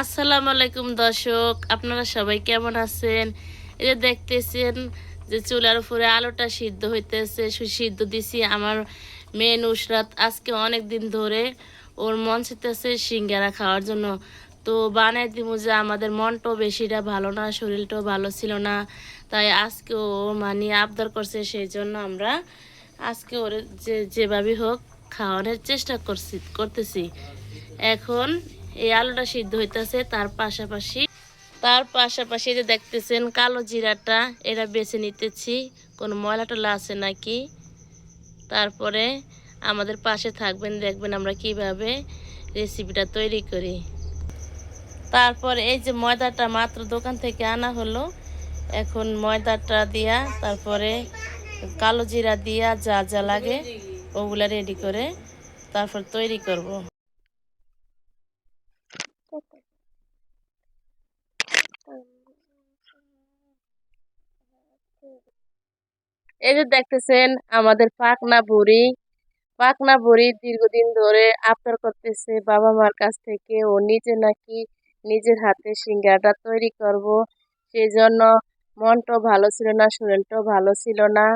আসসালামু আলাইকুম দর্শক, আপনারা সবাই কেমন আছেন? এই যে দেখতেছেন যে চুলার উপরে আলোটা সিদ্ধ হইতেছে সিদ্ধ দিছি আমার মেয়ে নুসরাত। আজকে অনেক দিন ধরে ওর মন চেতেছে সিঙ্গারা খাওয়ার জন্য। তো বানাই দিব যে আমাদের মনটাও বেশিটা ভালো না, শরীরটাও ভালো ছিল না। তাই আজকে ও মানে আবদার করছে, সেই জন্য আমরা আজকে ওর যে যেভাবেই হোক খাওয়ানোর চেষ্টা করছি করতেছি। এখন এই আলুটা সিদ্ধ হইতেছে, তার পাশাপাশি তার পাশাপাশি যে দেখতেছেন কালো জিরাটা, এটা বেছে নিতেছি। কোনো ময়লা টলা আছে নাকি? তারপরে আমাদের পাশে থাকবেন, দেখবেন আমরা কীভাবে রেসিপিটা তৈরি করি। তারপর এই যে ময়দাটা মাত্র দোকান থেকে আনা হলো। এখন ময়দাটা দিয়া, তারপরে কালো জিরা দিয়া যা যা লাগে, ওগুলা রেডি করে তারপর তৈরি করব। এই যে দেখতেছেন, আমাদের পাকনা বুড়ি। পাকনা বুড়ি দীর্ঘদিন ধরে আবদার করতেছে বাবা মার কাছ থেকে, ও নিজে নাকি নিজের হাতে সিঙ্গারাটা তৈরি করব। সেই জন্য মনটাও ভালো ছিল না, শরীরটাও ভালো ছিল না।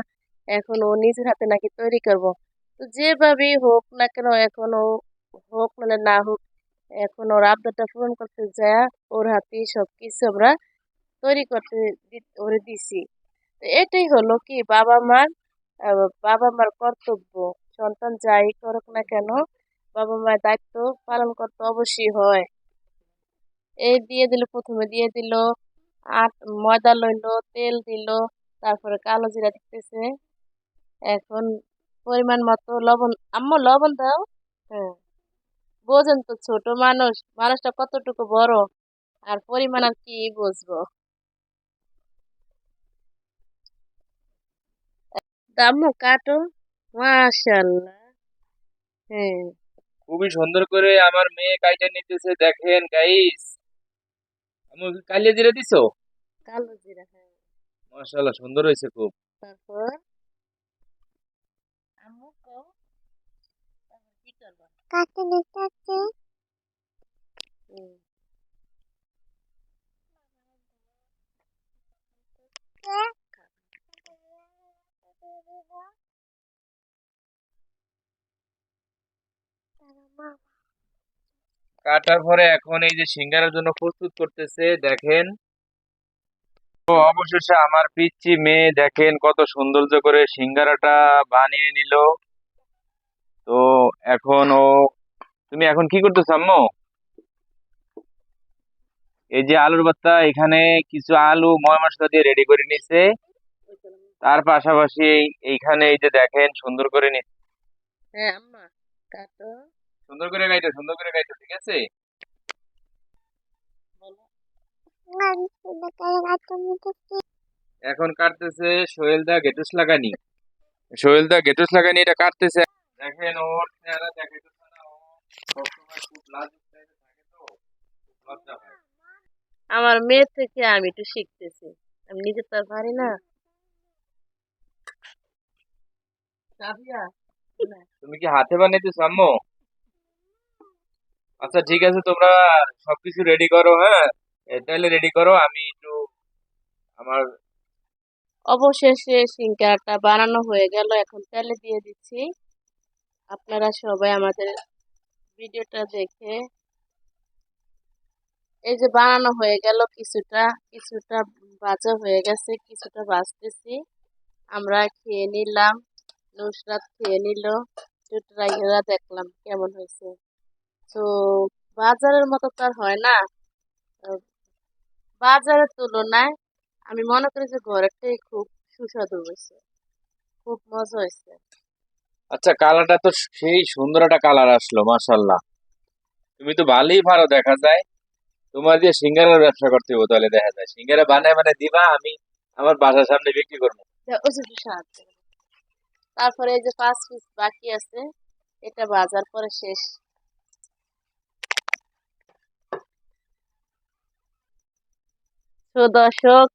এখন ও নিজের হাতে নাকি তৈরি করব। তো যেভাবেই হোক না কেন, এখন ও হোক মানে না হোক, এখন ওর আবদারটা পূরণ করতে যায় ওর হাতেই সব কিছু আমরা তৈরি করতে ওরে দিছি। এটাই হলো কি, বাবা মার বাবা মার কর্তব্য। সন্তান যাই করুক না কেন, বাবা মায়ের দায়িত্ব পালন করতে অবশ্যই হয়। এই দিয়ে দিল, প্রথমে দিয়ে দিল, আট, ময়দা লইলো, তেল দিল, তারপরে কালো জিরা দিতেছে। এখন পরিমাণ মতো লবণ, আম্মু লবণ দাও। হ্যাঁ। বোঝেন তো ছোট মানুষ, মানুষটা কতটুকু বড়, আর পরিমাণ আর কি বুঝব। আম্মু কাটো মাশাল্লাহ। হ্যাঁ। খুবই সুন্দর করে আমার মেয়ে কাইটা নিতেছে দেখেন গাইস আমি কালিয়া জিরা দিছো? কালো জিরা হ্যাঁ। মাশাআল্লাহ সুন্দর হয়েছে খুব। তারপর? আম্মু কও তারপর কি করবা? কাটতে কাটার পরে এখন এই যে সিঙ্গারার জন্য প্রস্তুত করতেছে, দেখেন। তো অবশেষে আমার পিচ্চি মেয়ে, দেখেন কত সৌন্দর্য করে সিঙ্গারাটা বানিয়ে নিল। তো এখন ও, তুমি এখন কি করতেছো আম্মু? এই যে আলুর ভর্তা, এখানে কিছু আলু, ময় মশলা দিয়ে রেডি করে নিছে। তার পাশাপাশি এই- এইখানে এই যে দেখেন সুন্দর করে নি হ্যাঁ আম্মা, কাটো। সুন্দর করে গাইতো সুন্দর করে গাইতো ঠিক আছে? এখন কাটতেছে সোহেল দা গেটুস লাগানি। সোহেল দা গেটুস লাগানি এটা কাটতেছে। দেখেন ওর চেহারা দেখাইতেছে না ও সবসময় খুব লাজুক থাকে তো লজ্জা হয় আমার মেয়ে থেকে আমি একটু শিখতেছি। আমি নিজে তো পারি না। না। তুমি কি হাতে বানাইতেছো আম্মু? আচ্ছা ঠিক আছে, তোমরা সবকিছু রেডি করো হ্যাঁ? তাহলে রেডি করো, আমি একটু আমার অবশেষে সিঙ্গারাটা বানানো হয়ে গেল, এখন তেলে দিয়ে দিচ্ছি। আপনারা সবাই আমাদের ভিডিওটা দেখে, এই যে বানানো হয়ে গেল কিছুটা কিছুটা ভাজা হয়ে গেছে, কিছুটা ভাজতেছি। আমরা খেয়ে নিলাম, নুসরাত খেয়ে নিল ট্রাই দেখলাম কেমন হয়েছে। তো বাজারের মতো তো আর হয় না। বাজারের তুলনায় আমি মনে করি যে ঘরেরটাই খুব সুস্বাদু হয়েছে। খুব মজা হয়েছে। আচ্ছা কালারটা তো সেই সুন্দর একটা কালার আসলো মাশাল্লাহ তুমি তো ভালোই ভালো দেখা যায়। তোমার দিয়ে সিঙ্গারের ব্যবসা করতে হবে তাহলে দেখা যায়। সিঙ্গারা বানায় মানে দিবা আমি আমার বাসার সামনে বিক্রি করব। করো। তারপরে এই যে পাঁচ পিস বাকি আছে এটা বাজার পরে শেষ। তো দর্শক,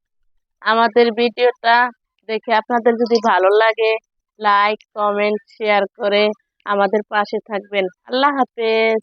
আমাদের ভিডিওটা দেখে আপনাদের যদি ভালো লাগে লাইক কমেন্ট শেয়ার করে আমাদের পাশে থাকবেন। আল্লাহ হাফেজ।